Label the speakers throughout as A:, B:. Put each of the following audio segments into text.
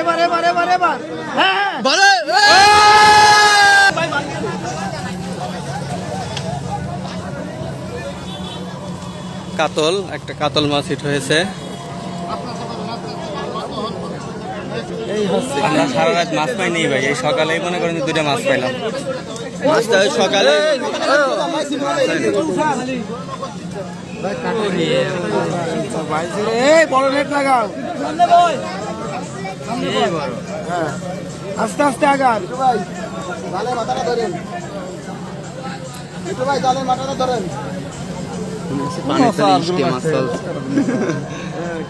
A: এবার এবার এবার এবার। হ্যাঁ
B: কাতল একটা কাতল মাছ হিট হয়েছে। আমরা সারা রাত মাছ পাইনি ভাই এই সকালেই মনে করেন যে দুইটা মাছ পাইলাম। মাছটা সকালে
A: এই বড় নেট লাগাও। হ্যাঁ আস্তে আস্তে আগান।
C: ভাই জালে মাথাটা ধরেন। একটু ভাই জালে মাথাটা ধরেন।
B: মাছ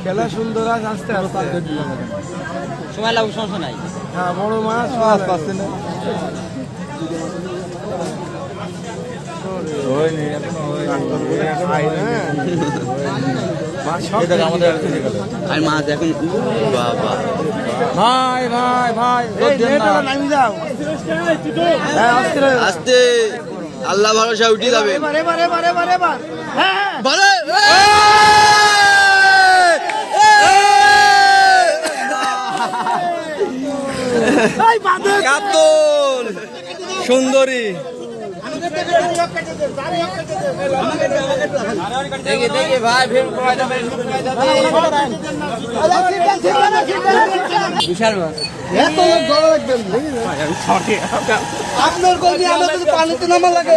A: খেলা সুন্দর আছে আস্তে আস্তে।
D: সময় লাগবে সমস্যা নাই।
A: হ্যাঁ বড় মাছ মাছ পাচ্ছে না।
B: আর মাছ এখন বাবা।
A: ভাই ভাই ভাই হ্যাঁ আস্তে
B: আস্তে আল্লাহ ভরসা উঠে যাবে
A: হ্যাঁ
B: কাতল সুন্দরী।
D: বিশাল
C: এত লোক গলা রাখবেন আপনার কবি আমাদের পানিতে নামা লাগে।